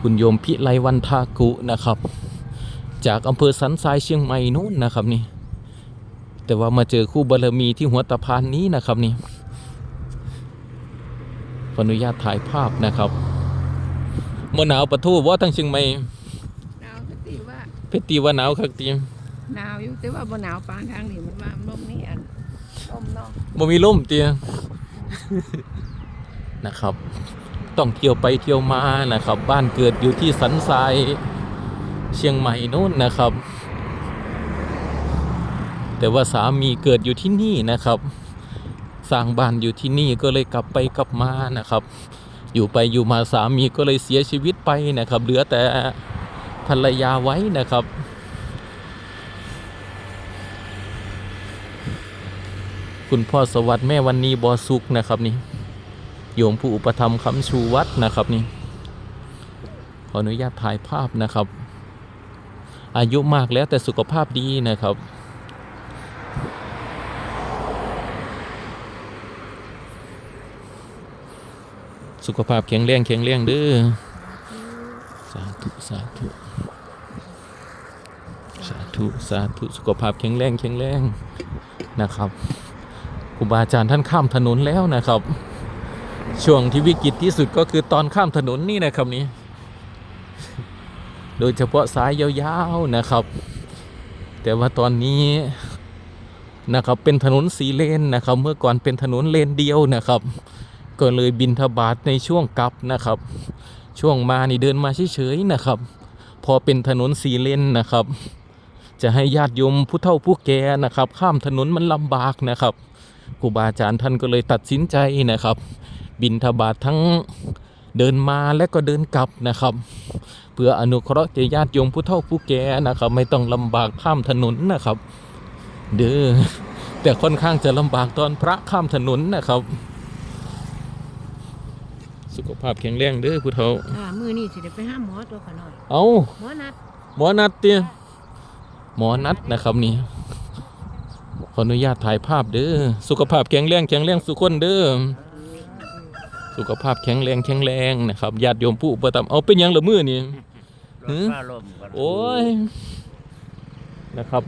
คุณโยมพิไลวันทากุนะครับ จากอำเภอสันทรายเชียงใหม่นู้นนะครับนี่ แต่ว่ามาเจอคู่บารมีที่หัวตะพานนี้นะครับนี่ขออนุญาตถ่ายภาพนะครับเมื่อหนาวประทูว่าทั้งเชียงใหม่หนาวก็ตีว่าเพชรตีว่าหนาวคักตีหนาวอยู่แต่ว่าบ่หนาวปานทางนี้มันว่าลมนี่อันลมเนาะบ่มีลมเตียนะครับ ต้องเที่ยวไปเที่ยวมานะครับ บ้านเกิดอยู่ที่สันทรายเชียงใหม่นู้นนะครับ แต่ว่าสามีเกิดอยู่ที่นี่นะครับ สร้างบ้านอยู่ที่นี่ก็เลยกลับไปกลับมานะครับ อยู่ไปอยู่มาสามีก็เลยเสียชีวิตไปนะครับ เหลือแต่ภรรยาไว้นะครับคุณพ่อสวัสดิ์แม่วันนี้บอสุกนะครับนี่ โยมผู้อุปถัมคำชูวัดนะครับนี่ขออนุญาตถ่ายภาพนะครับ อายุมากแล้วแต่สุขภาพดีนะครับ สุขภาพแข็งแรงแข็งแรงเด้อสาธุสาธุสาธุสาธุสุขภาพแข็งแรงแข็งแรงนะครับครูบาอาจารย์ท่านข้ามถนนแล้วนะครับ ช่วงที่วิกฤตที่สุดก็คือตอนข้ามถนนนี่นะครับนี้ โดยเฉพาะสายยาวๆนะครับ แต่ว่าตอนนี้นะครับเป็นถนนสีเลนนะครับ เมื่อก่อนเป็นถนนเลนเดียวนะครับ ก็เลยบินทบาทในช่วงกลับนะครับ ช่วงมานี่เดินมาเฉยๆนะครับ พอเป็นถนนสีเลนนะครับ จะให้ญาติโยมผู้เฒ่าผู้แก่นะครับ ข้ามถนนมันลำบากนะครับครูบาอาจารย์ท่านก็เลยตัดสินใจนะครับ บินทบาททั้งเดินมาและก็เดินกลับนะครับ เพื่ออนุเคราะห์แก่ญาติโยมผู้เฒ่าผู้แก่นะครับ ไม่ต้องลำบากข้ามถนนนะครับ เด้อแต่ค่อนข้างจะลำบากตอนพระข้ามถนนนะครับ สุขภาพแข็งแรงเด้อผู้เฒ่าอ่ามื้อนี้สิได้ไปหาหมอตัวขะหน่อยเอาหมอนัดหมอนัดเตียหมอนัดนะครับนี่ขออนุญาตถ่ายภาพเด้อสุขภาพแข็งแรงแข็งแรงสุขคนเด้อ สุขภาพแข็งแรงแข็งแรงนะครับญาติโยมผู้อุปถัมภ์เอาเป็นหยังละมือนี่หือฟ้าลมกัน โอ้ยนะครับ